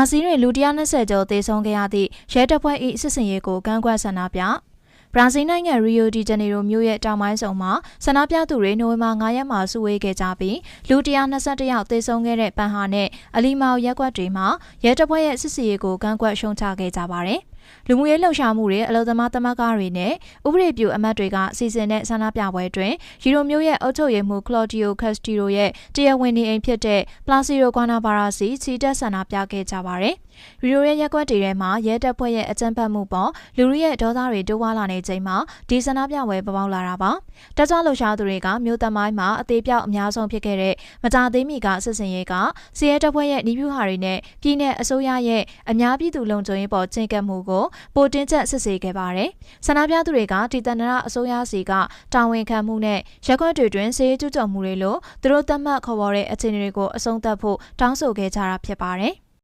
ရာဇီးတွင်လူ120ကျော်သေဆုံးခဲ့ရသည့်ရဲတပ်ဖွဲ့၏စစ်စင်ရေးကိုကန့်ကွက်ဆန္ဒပြဘရာဇီးနိုင်ငံရီယိုဒီဂျနေရိုမြို့ရဲ့တောင်ပိုင်းဆောင်မှာဆန္ဒပြသူတွေနိုဝင်ဘာ9ရက်မှာစုဝေးခဲ့ကြပြီးလူ121ယောက်သေဆုံးခဲ့တဲ့ပန်ဟာနဲ့အလီမောင်ရက်ကွက်တွေမှာရဲတပ်ဖွဲ့ရဲ့စစ်စီရေးကိုကန့်ကွက်ရှုံချခဲ့ကြပါတယ်။ လူမှုရေးလှုပ်ရှားမှုတွေအလုံသမားသမဂ္ဂတွေနဲ့ဥပဒေပြုအမတ်တွေကစီစဉ်တဲ့ဆန္ဒပြပွဲတွင်ရီရိုမျိုးရဲ့အုပ်ချုပ်ရေးမှူးကလော်ဒီယိုကက်စတီရိုရဲ့တရားဝင်နေအိမ်ဖြစ်တဲ့ပလာစီရိုကွာနာဘာရာစီချီတက်ဆန္ဒပြခဲ့ကြပါတယ်။ရီရိုရဲ့ရက်ကွက်တွေထဲမှာရဲတပ်ဖွဲ့ရဲ့အကြမ်းဖက်မှုပေါ်လူလူရဲ့ဒေါသတွေတိုးဝါလာနေချိန်မှာဒီဆန္ဒပြပွဲပေါ်ပေါက်လာတာပါ။တက်ကြွလှုပ်ရှားသူတွေကမြို့သမိုင်းမှာအသေးပြောက်အများဆုံးဖြစ်ခဲ့တဲ့မကြသေးမီကစစ်စင်ရေးကစီရဲတပ်ဖွဲ့ရဲ့နှီးပြူဟာတွေနဲ့ပြည်내အစိုးရရဲ့အများပြည်သူလုံခြုံရေးပေါ်ချိန်ကပ်မှုကိုပိုတင်းကျပ်စစ်ဆေးခဲ့ပါတယ်။ဆန္ဒပြသူတွေကဒီတနရအစိုးရစီကတာဝန်ခံမှုနဲ့ရက်ကွက်တွေတွင်စီရဲကျူးကျော်မှုတွေလို့သူတို့သတ်မှတ်ခေါ်ပေါ်တဲ့အခြေအနေတွေကိုအဆုံးသတ်ဖို့တောင်းဆိုခဲ့ကြတာဖြစ်ပါတယ်။